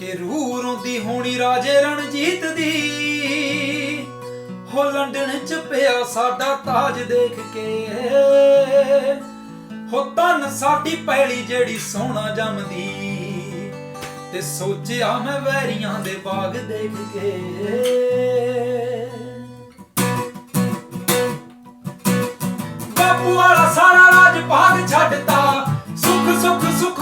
ਕਿ ਰੂਹ ਰੋਂਦੀ ਹੋਣੀ ਰਾਜੇ ਰਣਜੀਤ ਦੀ। ਹੋ ਲੰਡਨ ਚ ਪਿਆ ਸਾਡਾ ਤਾਜ ਦੇਖ ਕੇ। ਹੋ ਤਨ ਸਾਡੀ ਪੈਲੀ ਜਿਹੜੀ ਸੋਹਣਾ ਜੰਮਦੀ। ਤੇ ਸੋਚਿਆ ਮੈਂ ਵੈਰੀਆਂ ਦੇ ਬਾਗ ਦੇਖ ਕੇ। ਬਾਪੂ ਵਾਲਾ ਸਾਰਾ ਰਾਜ ਭਾਗ ਛੱਡਤਾ। ਸੁੱਖ ਸੁੱਖ ਸੁਖ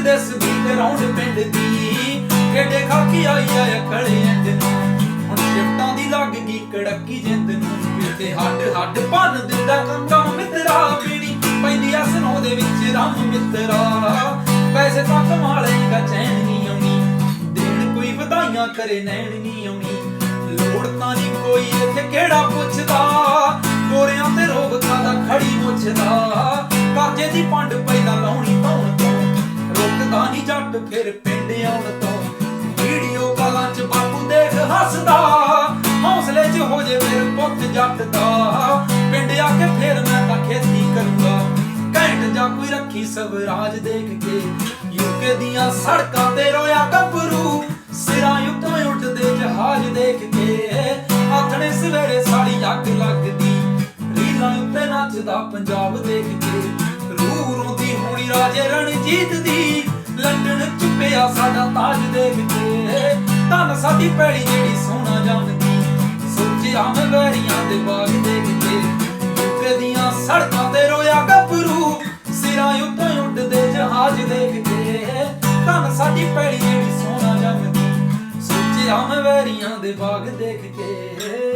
ਦਿਸਦੀ ਤੇ ਪਿੰਡ ਦੀ। ਕਿਹੜੇ ਖਾਕੀ ਆਈ ਆ ਅਕਲੇ ਇੰਜ ਨੂੰ। ਹੁਣ ਸ਼ਿਫਟਾਂ ਦੀ ਲੱਗ ਗਈ ਕੜਕੀ ਜਿੰਦ ਨੂੰ। ਤੇ ਹੱਡ ਹੱਡ ਭੰਨ ਦਿੰਦਾ ਕੰਗਾ ਮਿੱਤਰਾ। ਪੀਣੀ ਪੈਂਦੀ ਆ ਸਨੋ ਦੇ ਵਿੱਚ ਰਮ ਮਿੱਤਰਾ। ਪੈਸੇ ਤਾਂ ਕਮਾ ਲਏਗਾ ਚੈਨ ਨਹੀਂ ਆਉਣੀ। ਦੇਣ ਕੋਈ ਵਧਾਈਆਂ ਕਰੇ, ਨੈਣ ਨਹੀਂ ਆਉਣੀ। ਲੋੜ ਤਾਂ ਨਹੀਂ ਕੋਈ ਇੱਥੇ ਕਿਹੜਾ ਪੁੱਛਦਾ। ਫਿਰ ਪਿੰਡ ਆਉਣ ਤੋਂ ਵੀਡੀਓ ਕਾਲਾਂ 'ਚ ਬਾਪੂ ਦੇਖ ਹੱਸਦਾ। ਹੌਸਲੇ 'ਚ ਹੋ ਜੇ ਮੇਰੇ ਪੁੱਤ ਜੱਟ ਦਾ ਪਿੰਡ ਆ ਕੇ ਫਿਰ ਮੈਂ ਤਾਂ ਖੇਤੀ ਕਰੂੰਗਾ। ਘੈਂਟ ਜਾਂ ਕੋਈ ਰੱਖੀ ਸਵਰਾਜ ਦੇਖ ਕੇ। ਯੂਕੇ ਦੀਆਂ ਸੜਕਾਂ ਤੇ ਰੋਇਆ ਗੱਭਰੂ। ਸਿਰਾਂ ਉੱਤੋਂ ਉੱਡਦੇ ਜਹਾਜ਼ ਦੇਖ ਕੇ। ਆਥਣੇ ਸਵੇਰੇ ਸਾੜੀ ਅੱਗ ਲੱਗਦੀ। ਰੀਲਾਂ ਉੱਤੇ ਨੱਚਦਾ ਪੰਜਾਬ ਦੇਖ ਕੇ। ਰੂਹ ਰੋਂਦੀ ਹੋਣੀ ਰਾਜੇ ਰਣਜੀਤ ਦੀ। ਲੰਡਨ ਚ ਪਿਆ ਸਾਡਾ ਤਾਜ ਦੇਖ ਕੇ ਧੰਨ ਸਾਡੀ ਪੈੜੀ ਜਿਹੜੀ ਸੋਨਾ ਜੰਮਦੀ ਸੋਚਿਆ ਮੈਂ ਵੈਰੀਆਂ ਦੇ ਬਾਗ ਦੇਖ ਕੇ ਯੂਕੇ ਦੀਆਂ ਸੜਕਾਂ ਤੇ ਰੋਇਆ ਗੱਭਰੂ। ਸਿਰਾਂ ਉੱਤੋਂ ਉੱਡਦੇ ਜਹਾਜ਼ ਦੇਖ ਕੇ ਧੰਨ ਸਾਡੀ ਪੈੜੀ ਜਿਹੜੀ ਸੋਨਾ ਜੰਮਦੀ ਸੋਚਿਆ ਮੈਂ ਵੈਰੀਆਂ ਦੇ ਬਾਗ ਦੇਖ ਕੇ